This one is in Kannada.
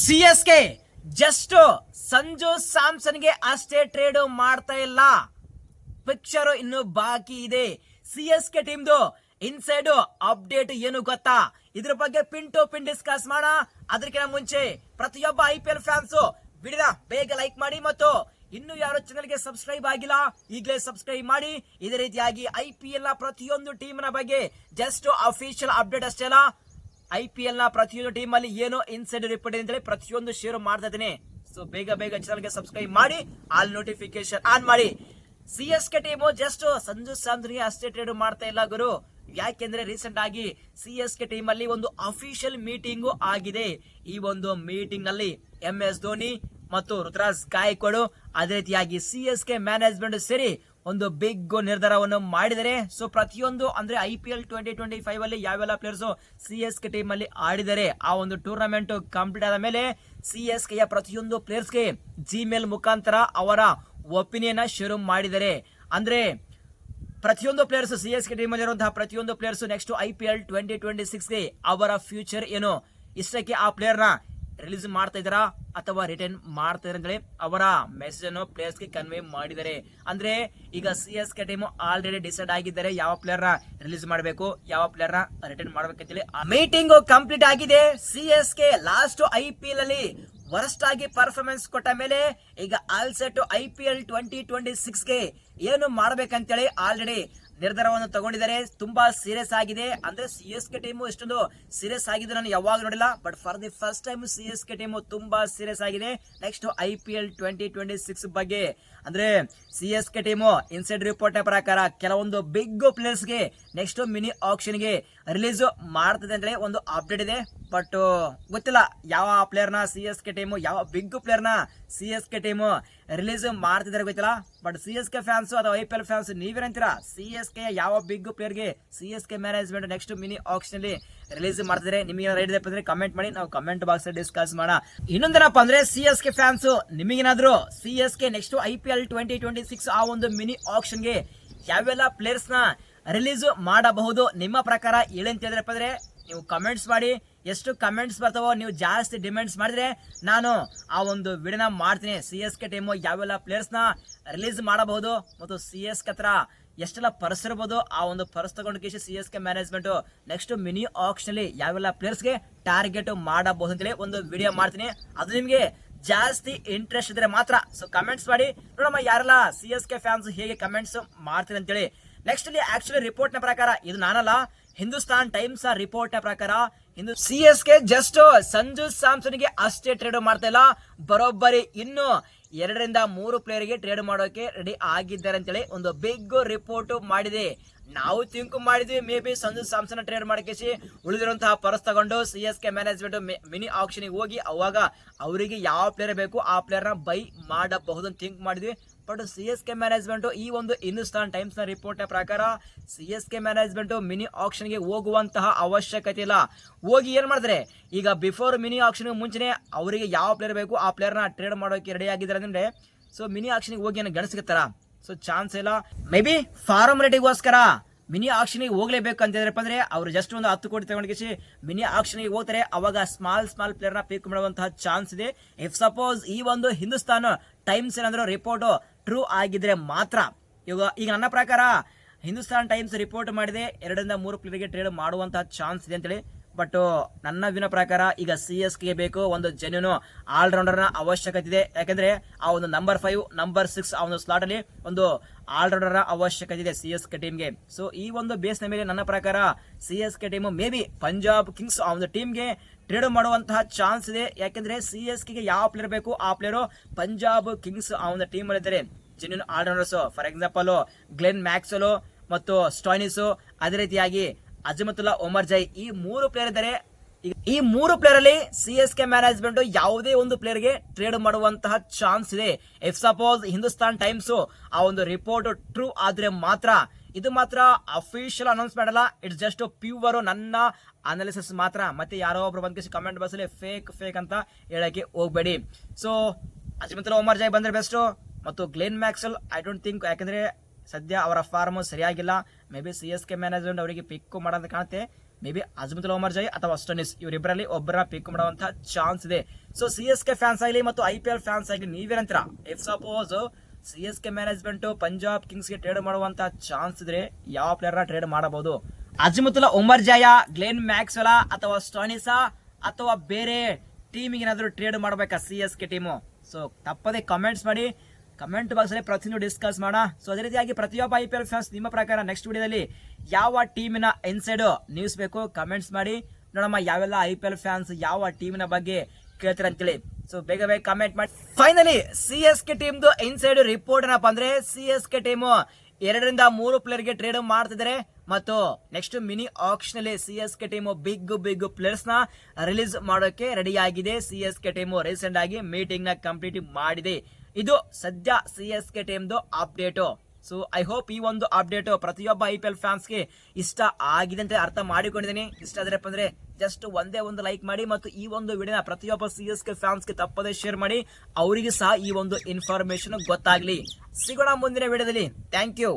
C S K just Sanju ಸ್ಯಾಮ್ಸನ್ಗೆ ಅಷ್ಟೇ ಟ್ರೇಡ್ ಮಾಡ್ತಾ ಇಲ್ಲ. ಪಿಕ್ಚರ್ ಇನ್ನು ಬಾಕಿ ಇದೆ. ಸಿ ಎಸ್ ಕೆ ಟೀಮ್ದು ಇನ್ಸೈಡ್ ಅಪ್ಡೇಟ್ ಏನು ಗೊತ್ತಾ? ಇದ್ರ ಬಗ್ಗೆ ಪಿನ್ ಟು ಪಿನ್ ಡಿಸ್ಕಸ್ ಮಾಡ ಅದಕ್ಕಿಂತ ಮುಂಚೆ ಪ್ರತಿಯೊಬ್ಬ ಐ ಪಿ ಎಲ್ ಫ್ಯಾನ್ಸ್ ಬಿಡಿದ ಬೇಗ ಲೈಕ್ ಮಾಡಿ ಮತ್ತು ಇನ್ನು ಯಾರು ಚಾನಲ್ಗೆ ಸಬ್ಸ್ಕ್ರೈಬ್ ಆಗಿಲ್ಲ, ಈಗಲೇ ಸಬ್ಸ್ಕ್ರೈಬ್ ಮಾಡಿ. ಇದೇ ರೀತಿಯಾಗಿ ಐ ಪಿ ಎಲ್ ಪ್ರತಿಯೊಂದು ಟೀಮ್ನ ಬಗ್ಗೆ ಜಸ್ಟ್ ಅಫಿಷಿಯಲ್ ಅಪ್ಡೇಟ್ ಅಷ್ಟೇ ಅಲ್ಲ. ಐ ಪಿ ಎಲ್ನ ಪ್ರತಿಯೊಂದು ಟೀಮ್ ಅಲ್ಲಿ ಏನೋ ಇನ್ಸೈಡ್ ರಿಪೋರ್ಟ್ ಅಂತ ಹೇಳಿ ಪ್ರತಿಯೊಂದು ಶೇರ್ ಮಾಡ್ತಾ ಇದ್ದೀನಿ. ಸೊ ಬೇಗ ಬೇಗ ಚಾನಲ್ಗೆ ಸಬ್ಸ್ಕ್ರೈಬ್ ಮಾಡಿ ಆಲ್ ನೋಟಿಫಿಕೇಶನ್ ಆನ್ ಮಾಡಿ. C S K team just Sanju ಸ್ಯಾಮ್ಸನ್ಗೆ ಅಷ್ಟೇ ಟ್ರೇಡ್ ಮಾಡ್ತಾ ಇಲ್ಲ ಗುರು. ಯಾಕೆಂದ್ರೆ ರೀಸೆಂಟ್ ಆಗಿ ಸಿ ಎಸ್ ಕೆ ಟೀಮ್ ಅಲ್ಲಿ ಒಂದು ಅಫಿಷಿಯಲ್ ಮೀಟಿಂಗ್ ಆಗಿದೆ. ಈ ಒಂದು ಮೀಟಿಂಗ್ನಲ್ಲಿ ಎಂ ಎಸ್ ಧೋನಿ ಮತ್ತು ರುದ್ರಾಜ್ ಗಾಯಕ್ವಾಡು, ಅದೇ ರೀತಿಯಾಗಿ ಸಿ ಎಸ್ ಕೆ ಮ್ಯಾನೇಜ್ಮೆಂಟ್ ಸೇರಿ ಒಂದು ಬಿಗ್ ನಿರ್ಧಾರವನ್ನು ಮಾಡಿದರೆ ಸೊ ಪ್ರತಿಯೊಂದು ಅಂದ್ರೆ I P L twenty twenty five ಅಲ್ಲಿ ಯಾವೆಲ್ಲ players C S K team ಅಲ್ಲಿ ಆಡಿದರೆ, ಆ ಒಂದು ಟೂರ್ನಮೆಂಟ್ ಕಂಪ್ಲೀಟ್ ಆದ ಮೇಲೆ ಸಿ ಎಸ್ ಕೆಯ ಪ್ರತಿಯೊಂದು ಪ್ಲೇಯರ್ಸ್ಗೆ ಜಿಮೇಲ್ ಮುಖಾಂತರ ಅವರ ಒಪಿನಿಯನ್ ಶುರು ಮಾಡಿದರೆ. ಅಂದ್ರೆ ಪ್ರತಿಯೊಂದು players C S K team ಇರುವಂತಹ ಪ್ರತಿಯೊಂದು players next I P L twenty twenty ಸಿಕ್ಸ್ಗೆ ಅವರ ಫ್ಯೂಚರ್ ಏನು? ಇಷ್ಟಕ್ಕೆ ಆ ಪ್ಲೇಯರ್ನ ರಿಲೀಸ್ ಮಾಡ್ತಾ ಇದ್ದಾರಾ ಅಥವಾ ರಿಟರ್ನ್ ಮಾಡ್ತಾ ಇದ್ದಾರೆ ಅಂತೇಳಿ ಅವರ ಮೆಸೇಜ್ ಅನ್ನು ಪ್ಲೇಯರ್ಸ್ಗೆ ಕನ್ವೆ ಮಾಡಿದ್ದಾರೆ. ಅಂದ್ರೆ ಈಗ C S K team already decide ಆಗಿದ್ದಾರೆ ಯಾವ ಪ್ಲೇಯರ್ನ ರಿಲೀಸ್ ಮಾಡಬೇಕು, ಯಾವ ಪ್ಲೇಯರ್ನ ರಿಟರ್ನ್ ಮಾಡ್ಬೇಕಂತೇಳಿ ಮೀಟಿಂಗ್ ಕಂಪ್ಲೀಟ್ ಆಗಿದೆ. C S K last I P L ಅಲ್ಲಿ ವರ್ಸ್ಟ್ ಆಗಿ ಪರ್ಫಾರ್ಮೆನ್ಸ್ ಕೊಟ್ಟ ಮೇಲೆ ಈಗ all set I P L twenty twenty ಸಿಕ್ಸ್ಗೆ ಏನು ಮಾಡ್ಬೇಕಂತೇಳಿ ಆಲ್ರೆಡಿ ನಿರ್ಧಾರವನ್ನು ತಗೊಂಡಿದ್ದಾರೆ. ತುಂಬಾ ಸೀರಿಯಸ್ ಆಗಿದೆ. ಅಂದ್ರೆ ಸಿ ಎಸ್ ಕೆ ಟೀಮು ಇಷ್ಟೊಂದು ಸೀರಿಯಸ್ ಆಗಿದೆ ನಾನು ಯಾವಾಗ ನೋಡಿಲ್ಲ. But for the first time C S K team ತುಂಬಾ ಸೀರಿಯಸ್ ಆಗಿದೆ. Next I P L twenty twenty six ಬಗ್ಗೆ. ಅಂದ್ರೆ C S K team inside report ಪ್ರಕಾರ ಕೆಲವೊಂದು ಬಿಗ್ ಪ್ಲೇಯರ್ಸ್ಗೆ ನೆಕ್ಸ್ಟ್ ಮಿನಿ ಆಕ್ಷನ್ಗೆ ರಿಲೀಸ್ ಮಾಡ್ತದೆ ಅಂದ್ರೆ ಒಂದು ಅಪ್ಡೇಟ್ ಇದೆ. ಬಟ್ ಗೊತ್ತಿಲ್ಲ ಯಾವ ಪ್ಲೇಯರ್ನ ಸಿ ಎಸ್ ಕೆ ಟೀಮು ಯಾವ big ಪ್ಲೇಯರ್ನ C S K team release ಮಾಡ್ತಿದ್ದಾರೆ ಗೊತ್ತಿಲ್ಲ? But C S K fans ಅಥವಾ ಐ ಪಿ ಎಲ್ ಫ್ಯಾನ್ಸ್ ನೀವೇನಂತೀರಾ ಸಿ ಎಸ್ ಕೆ ಯಾವ big ಪ್ಲೇಯರ್ಗೆ C S K management next mini ಆಕ್ಷನಲ್ಲಿ release ಮಾಡ್ತಿದ್ದಾರೆ? ನಿಮಗೆ ರೈಟ್ ಅಂದ್ರೆ ಕಮೆಂಟ್ ಮಾಡಿ, ನಾವು ಕಮೆಂಟ್ ಬಾಕ್ಸ್ ಡಿಸ್ಕಸ್ ಮಾಡೋಣ. ಇನ್ನೊಂದೇನಪ್ಪ ಅಂದ್ರೆ ಸಿ ಎಸ್ ಕೆ ಫ್ಯಾನ್ಸ್ ನಿಮಗೇನಾದರೂ C S K next I P L twenty twenty six ಆ ಒಂದು ಮಿನಿ ಆಕ್ಷನ್ಗೆ ಯಾವೆಲ್ಲ ಪ್ಲೇಯರ್ಸ್ನ ರಿಲೀಸ್ ಮಾಡಬಹುದು? ನಿಮ್ಮ ಪ್ರಕಾರ ಏನಂತ ಹೇಳಿದ್ರಪ್ಪ ಅಂದರೆ ನೀವು ಕಮೆಂಟ್ಸ್ ಮಾಡಿ ಎಷ್ಟು ಕಮೆಂಟ್ಸ್ ಬರ್ತಾವೋ ನೀವು ಜಾಸ್ತಿ ಡಿಮ್ಯಾಂಡ್ಸ್ ಮಾಡಿದ್ರೆ ನಾನು ಆ ಒಂದು ವಿಡಿಯೋನ ಮಾಡ್ತೀನಿ. ಸಿ ಎಸ್ ಕೆ ಟೀಮು ಯಾವೆಲ್ಲ ಪ್ಲೇಯರ್ಸ್ನ ರಿಲೀಸ್ ಮಾಡಬಹುದು ಮತ್ತು ಸಿ ಎಸ್ ಕೆ ಹತ್ರ ಎಷ್ಟೆಲ್ಲ ಪರ್ಸ್ ಇರ್ಬೋದು, ಆ ಒಂದು ಪರ್ಸ್ ತಗೊಂಡು ಕೇಸಿ C S K management next mini ಆಕ್ಷನಲ್ಲಿ ಯಾವೆಲ್ಲ ಪ್ಲೇಯರ್ಸ್ಗೆ ಟಾರ್ಗೆಟ್ ಮಾಡಬಹುದು ಅಂತೇಳಿ ಒಂದು ವಿಡಿಯೋ ಮಾಡ್ತೀನಿ. ಅದು ನಿಮಗೆ ಜಾಸ್ತಿ ಇಂಟ್ರೆಸ್ಟ್ ಇದ್ರೆ ಮಾತ್ರ. ಸೊ ಕಮೆಂಟ್ಸ್ ಮಾಡಿ. ನೋಡಮ್ಮ, ಯಾರೆಲ್ಲ ಸಿ ಎಸ್ ಕೆ ಫ್ಯಾನ್ಸ್ ಹೇಗೆ ಕಮೆಂಟ್ಸ್ ಮಾಡ್ತೀನಿ ಅಂತೇಳಿ. ನೆಕ್ಸ್ಟ್ ಅಲ್ಲಿ ಆಕ್ಚುಲಿ ರಿಪೋರ್ಟ್ನ ಪ್ರಕಾರ ಇದು ನಾನಲ್ಲ. ಹಿಂದೂಸ್ತಾನ್ ಟೈಮ್ಸ್ ರಿಪೋರ್ಟ್ ಪ್ರಕಾರ ಇಂದು C S K just Sanju ಸ್ಯಾಮ್ಸನ್ಗೆ ಅಷ್ಟೇ ಟ್ರೇಡ್ ಮಾಡ್ತಾ ಇಲ್ಲ. ಬರೋಬ್ಬರಿ ಇನ್ನು ಎರಡರಿಂದ ಮೂರು ಪ್ಲೇಯರ್ಗೆ ಟ್ರೇಡ್ ಮಾಡೋಕೆ ರೆಡಿ ಆಗಿದ್ದಾರೆ ಅಂತೇಳಿ ಒಂದು ಬಿಗ್ ರಿಪೋರ್ಟ್ ಮಾಡಿದೆ. ನಾವು ತಿಂಕು ಮಾಡಿದ್ವಿ maybe Sanju Samson trade ಮಾಡಕೇಸಿ ಉಳಿದಿರುವಂತಹ ಪರ್ಸ್ ತಗೊಂಡು C S K management mini auction ಹೋಗಿ ಅವಾಗ ಅವರಿಗೆ ಯಾವ ಪ್ಲೇಯರ್ ಬೇಕು ಆ ಪ್ಲೇಯರ್ನ ಬೈ ಮಾಡಬಹುದು ಅಂತ ಥಿಂಕ್ ಮಾಡಿದ್ವಿ. But C S K management ಈ ಒಂದು ಹಿಂದೂಸ್ತಾನ್ ಟೈಮ್ಸ್ನ ರಿಪೋರ್ಟ್ ಪ್ರಕಾರ C S K management mini ಆಕ್ಷನ್ಗೆ ಹೋಗುವಂತಹ ಅವಶ್ಯಕತೆ ಇಲ್ಲ. ಹೋಗಿ ಏನು ಮಾಡಿದ್ರೆ, ಈಗ ಬಿಫೋರ್ ಮಿನಿ ಆಕ್ಷನ್ಗೆ ಮುಂಚೆನೇ ಅವರಿಗೆ ಯಾವ ಪ್ಲೇಯರ್ ಬೇಕು ಆ ಪ್ಲೇಯರ್ನ ಟ್ರೇಡ್ ಮಾಡೋಕೆ ರೆಡಿ ಆಗಿದ್ದಾರೆ ಅಂದ್ರೆ ಸೊ ಮಿನಿ ಆಕ್ಷನ್ ಹೋಗಿ ಏನು ಗಣಸಿಗತ್ತಾರ ಸೊ ಚಾನ್ಸ್ ಇಲ್ಲ. ಮೇ ಬಿ ಫಾರ್ಮಾಲಿಟಿಗೋಸ್ಕರ ಮಿನಿ ಆಕ್ಷನ್ಗೆ ಹೋಗ್ಲೇಬೇಕು ಅಂತ ಅಂದ್ರೆ, ಅವ್ರು ಜಸ್ಟ್ ಒಂದು ಹತ್ತು ಕೋಟಿ ತಗೊಂಡಿಸಿ ಮಿನಿ ಆಕ್ಷನ್ಗೆ ಹೋಗ್ತಾರೆ. ಅವಾಗ ಸ್ಮಾಲ್ ಸ್ಮಾಲ್ ಪ್ಲೇಯರ್ನ ಪಿಕ್ ಮಾಡುವಂತಹ ಚಾನ್ಸ್ ಇದೆ. ಇಫ್ ಸಪೋಸ್ ಈ ಒಂದು ಹಿಂದೂಸ್ತಾನ್ ಟೈಮ್ಸ್ ಏನಾದರೂ ರಿಪೋರ್ಟ್ ಟ್ರೂ ಆಗಿದ್ರೆ ಮಾತ್ರ. ಇವಾಗ, ಈಗ ನನ್ನ ಪ್ರಕಾರ ಹಿಂದೂಸ್ತಾನ್ ಟೈಮ್ಸ್ ರಿಪೋರ್ಟ್ ಮಾಡಿದೆ, ಎರಡರಿಂದ ಮೂರು ಪ್ಲೇಯರ್ಗೆ ಟ್ರೇಡ್ ಮಾಡುವಂತಹ ಚಾನ್ಸ್ ಇದೆ ಅಂತೇಳಿ ಬಟ್ ನನ್ನ ವಿನ ಪ್ರಕಾರ ಈಗ ಸಿ ಎಸ್ ಕೆ ಬೇಕು, ಒಂದು ಜೆನ್ಯೂನು ಆಲ್ರೌಂಡರ್ನ ಅವಶ್ಯಕತೆ ಇದೆ. ಯಾಕಂದ್ರೆ ಆ ಒಂದು ನಂಬರ್ ಫೈವ್ ನಂಬರ್ ಸಿಕ್ಸ್ ಆ ಒಂದು ಸ್ಲಾಟ್ ಅಲ್ಲಿ ಒಂದು ಆಲ್ರೌಂಡರ್ನ ಅವಶ್ಯಕತೆ ಇದೆ ಸಿ ಎಸ್ ಕೆ ಟೀಮ್ಗೆ ಸೊ ಈ ಒಂದು ಬೇಸ್ನ ಮೇಲೆ ನನ್ನ ಪ್ರಕಾರ C S K team maybe Punjab Kings ಆ ಒಂದು ಟೀಮ್ಗೆ ಟ್ರೇಡ್ ಮಾಡುವಂತಹ ಚಾನ್ಸ್ ಇದೆ. ಯಾಕಂದ್ರೆ ಸಿ ಎಸ್ ಕೆಗೆ ಯಾವ ಪ್ಲೇಯರ್ ಬೇಕು, ಆ ಪ್ಲೇಯರು ಪಂಜಾಬ್ ಕಿಂಗ್ಸ್ ಆ ಒಂದು ಟೀಮ್ ಅಲ್ಲಿ ಇದ್ದಾರೆ. Genuine allrounders for example Glenn Maxwell ಮತ್ತು ಸ್ಟಾಯ್ನಿಸು ಅದೇ ರೀತಿಯಾಗಿ ಅಜಮತುಲ್ಲಾ, ಒಮರ್ ಜೈ ಈ ಮೂರು ಪ್ಲೇಯರ್ ಇದ್ದಾರೆ. ಈ ಮೂರು ಪ್ಲೇಯರ್ ಅಲ್ಲಿ ಸಿ ಎಸ್ ಕೆ ಮ್ಯಾನೇಜ್ಮೆಂಟ್ ಯಾವುದೇ ಒಂದು ಪ್ಲೇಯರ್ಗೆ ಟ್ರೇಡ್ ಮಾಡುವಂತಹ ಚಾನ್ಸ್ ಇದೆ. ಇಫ್ ಸಪೋಸ್ ಹಿಂದೂಸ್ತಾನ್ ಟೈಮ್ಸ್ ಆ ಒಂದು ರಿಪೋರ್ಟ್ ಟ್ರೂ ಆದ್ರೆ ಮಾತ್ರ ಇದು ಮಾತ್ರ ಅಫಿಷಿಯಲ್ ಅನೌನ್ಸ್ಮೆಂಟ್ ಅಲ್ಲ ಇಟ್ಸ್ ಜಸ್ಟ್ ಪ್ಯೂವರ್ ನನ್ನ ಅನಾಲಿಸಿಸ್ ಮಾತ್ರ. ಮತ್ತೆ ಯಾರೋ ಒಬ್ರು ಬಂದ್ಕೇಸಿ ಕಮೆಂಟ್ ಬಾಕ್ಸಲ್ಲಿ ಫೇಕ್ ಫೇಕ್ ಅಂತ ಹೇಳಕ್ಕೆ ಹೋಗ್ಬೇಡಿ. ಸೊ ಅಜಮತುಲ್ಲಾ, ಒಮರ್ ಜೈ ಬಂದ್ರೆ ಬೆಸ್ಟ್ ಮತ್ತು Glenn Maxwell I don't think ಯಾಕಂದ್ರೆ ಸದ್ಯ ಅವರ ಫಾರ್ಮ್ ಸರಿಯಾಗಿಲ್ಲ. May be C S K management ಅವರಿಗೆ ಪಿಕ್ ಮಾಡೋದು ಕಾಣುತ್ತೆ. May be Azmatullah Omarzai ಅಥವಾ ಅಸ್ಟೋನಿಸ್ ಇವರಿಬ್ಬರಲ್ಲಿ ಒಬ್ಬರ ಪಿಕ್ ಮಾಡುವಂತಹ ಚಾನ್ಸ್ ಇದೆ. So C S K fans ಆಗಲಿ ಮತ್ತು ಐ ಪಿ ಎಲ್ ಫ್ಯಾನ್ಸ್ ಆಗಲಿ ನೀವೇನಂತೀರ? If suppose C S K management Punjab ಕಿಂಗ್ಸ್ಗೆ trade ಮಾಡುವಂತ ಚಾನ್ಸ್ ಇದ್ರೆ ಯಾವ ಪ್ಲೇಯರ್ ಟ್ರೇಡ್ ಮಾಡಬಹುದು? ಉಮರ್ ಜಯ, ಗ್ಲೆನ್ ಮ್ಯಾಕ್ಸ್ವೆಲಾ ಅಥವಾ ಸ್ಟಾನಿಸಾ ಅಥವಾ ಬೇರೆ ಟೀಮಿಗೆ ಏನಾದರೂ ಟ್ರೇಡ್ ಮಾಡಬೇಕಾ C S K team so ತಪ್ಪದೆ ಕಮೆಂಟ್ಸ್ ಮಾಡಿ. ಕಮೆಂಟ್ ಬಾಕ್ಸ್ ಅಲ್ಲಿ ಪ್ರತಿಯೊಂದು ಡಿಸ್ಕಸ್ ಮಾಡೋಣ. ಸೊ ಅದೇ ರೀತಿಯಾಗಿ ಪ್ರತಿಯೊಬ್ಬ ಐ ಪಿ ಎಲ್ ಫ್ಯಾನ್ಸ್ ನಿಮ್ಮ ಪ್ರಕಾರ ನೆಕ್ಸ್ಟ್ ವಿಡಿಯೋದಲ್ಲಿ ಯಾವ ಟೀಮಿನ ಇನ್ಸೈಡ್ ನ್ಯೂಸ್ ಬೇಕು ಕಮೆಂಟ್ಸ್ ಮಾಡಿ. ನೋಡಮ್ಮ, ಯಾವೆಲ್ಲ ಐ ಪಿ ಎಲ್ ಫ್ಯಾನ್ಸ್ ಯಾವ ಟೀಮಿನ ಬಗ್ಗೆ ಕೇಳ್ತೀರ ಅಂತೇಳಿ. ಸೊ ಬೇಗ ಬೇಗ ಕಮೆಂಟ್ ಮಾಡಿ. ಫೈನಲಿ ಸಿ ಎಸ್ ಕೆ ಟೀಮ್ದು ಇನ್ಸೈಡ್ ರಿಪೋರ್ಟ್ ಏನಪ್ಪ ಅಂದ್ರೆ ಸಿ ಎಸ್ ಕೆ ಟೀಮು ಎರಡರಿಂದ ಮೂರು ಪ್ಲೇಯರ್ಗೆ ಟ್ರೇಡ್ ಮಾಡ್ತಿದ್ದಾರೆ. ಮತ್ತು ನೆಕ್ಸ್ಟ್ ಮಿನಿ ಆಕ್ಷನ್ ಅಲ್ಲಿ C S K team big big ಪ್ಲೇಯರ್ಸ್ನ release ಮಾಡೋಕೆ ರೆಡಿ ಆಗಿದೆ. C S K team recent ಆಗಿ ಮೀಟಿಂಗ್ನ ಕಂಪ್ಲೀಟ್ ಮಾಡಿದೆ. ಇದು ಸದ್ಯ ಸಿ ಎಸ್ ಕೆ ಟೀಮ್ದು ಅಪ್ಡೇಟು ಸೊ ಐ ಹೋಪ್ ಈ ಒಂದು ಅಪ್ಡೇಟ್ ಪ್ರತಿಯೊಬ್ಬ ಐ ಪಿ ಎಲ್ ಫ್ಯಾನ್ಸ್ಗೆ ಇಷ್ಟ ಆಗಿದೆ ಅಂತ ಅರ್ಥ ಮಾಡಿಕೊಂಡಿದ್ದೀನಿ. ಇಷ್ಟ ಆದ್ರಪ್ಪ ಅಂದ್ರೆ ಜಸ್ಟ್ ಒಂದೇ ಒಂದು ಲೈಕ್ ಮಾಡಿ ಮತ್ತು ಈ ಒಂದು ವಿಡಿಯೋನ ಪ್ರತಿಯೊಬ್ಬ ಸಿ ಎಸ್ ಕೆ ಫ್ಯಾನ್ಸ್ಗೆ ತಪ್ಪದೇ ಶೇರ್ ಮಾಡಿ. ಅವರಿಗೆ ಸಹ ಈ ಒಂದು ಇನ್ಫಾರ್ಮೇಶನ್ ಗೊತ್ತಾಗ್ಲಿ. ಸಿಗೋಣ ಮುಂದಿನ ವಿಡಿಯೋದಲ್ಲಿ ಥ್ಯಾಂಕ್ ಯು